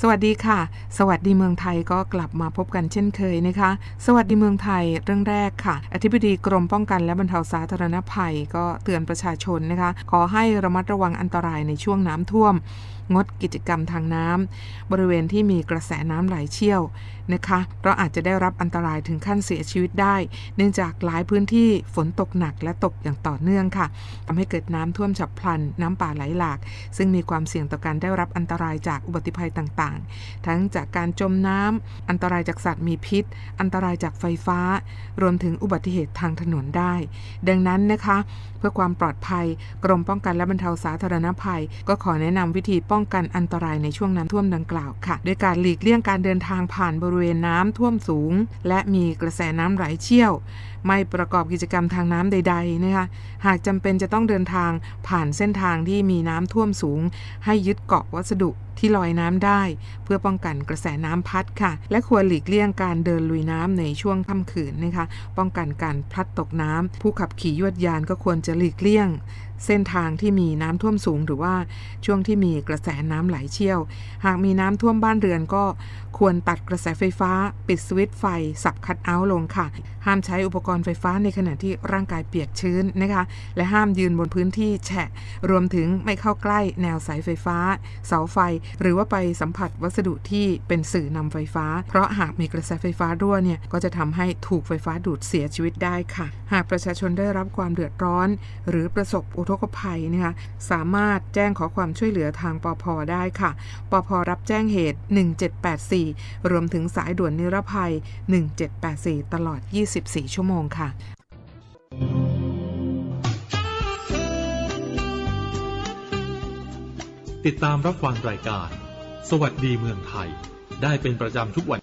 สวัสดีค่ะ สวัสดีเมืองไทยก็กลับมาพบกันเช่นเคยนะคะ สวัสดีเมืองไทยเรื่องแรกค่ะ อธิบดีกรมป้องกันและบรรเทาสาธารณภัยก็เตือนประชาชนนะคะ ขอให้ระมัดระวังอันตรายในช่วงน้ำท่วม งดกิจกรรมทางน้ำบริเวณที่มีกระแสน้ำไหลเชี่ยวนะคะเพราะอาจจะได้รับอันตรายถึงขั้นเสียชีวิตได้ เนื่องจากหลายพื้นที่ฝนตกหนักและตกอย่างต่อเนื่องค่ะทำให้เกิดน้ำท่วมฉับพลัน น้ำป่าไหลหลาก ซึ่งมีความเสี่ยงต่อการได้รับอันตรายจากอุบัติภัยต่างๆ ทั้งจากการจมน้ำอันตรายจากสัตว์มีพิษ อันตรายจากไฟฟ้า รวมถึงอุบัติเหตุทางถนนได้ ดังนั้นนะคะ เพื่อความปลอดภัย กรมป้องกันและบรรเทาสาธารณภัย ก็ขอแนะนำวิธีป้องกันอันตรายในช่วงน้ำท่วมดังกล่าวค่ะด้วยการหลีกเลี่ยงการเดินทางผ่านบริเวณน้ำท่วมสูง และมีกระแสน้ำไหลเชี่ยว ไม่ประกอบกิจกรรมทางน้ำใดๆนะคะหากจำเป็นจะต้องเดินทางผ่านเส้นทางที่มีน้ำท่วมสูง ให้ยึดเกาะวัสดุที่ลอยน้ำได้ เพื่อป้องกันกระแสน้ำพัดค่ะ และควรหลีกเลี่ยงการเดินลุยน้ำในช่วงค่ำคืนนะคะ ป้องกันการพลัดตกน้ำผู้ขับขี่ยวดยานก็ควรจะหลีกเลี่ยงเส้นทางที่มีน้ำท่วมสูงหรือว่าช่วงที่มีกระแสน้ำไหลเชี่ยว หากมีน้ำท่วมบ้านเรือนก็ควรตัดกระแสไฟฟ้า ปิดสวิตช์ไฟ สับคัดเอาท์ลงค่ะ ห้ามใช้อุปกรณ์ไฟฟ้าในขณะที่ร่างกายเปียกชื้นนะคะ และห้ามยืนบนพื้นที่แฉะ รวมถึงไม่เข้าใกล้แนวสายไฟฟ้า เสาไฟ หรือว่าไปสัมผัสวัสดุที่เป็นสื่อนำไฟฟ้า เพราะหากมีกระแสไฟฟ้ารั่วเนี่ยก็จะทำให้ถูกไฟฟ้าดูดเสียชีวิตได้ค่ะ หากประชาชนได้รับความเดือดร้อน หรือประสบอุทกภัยนะคะสามารถแจ้งขอความช่วยเหลือทางปพได้ค่ะปพรับแจ้งเหตุ 1784 รวมถึงสายด่วนนิรภัย 1784 ตลอด 24 ชั่วโมงค่ะติดตามรับฟังรายการ สวัสดีเมืองไทย ได้เป็นประจำทุกวัน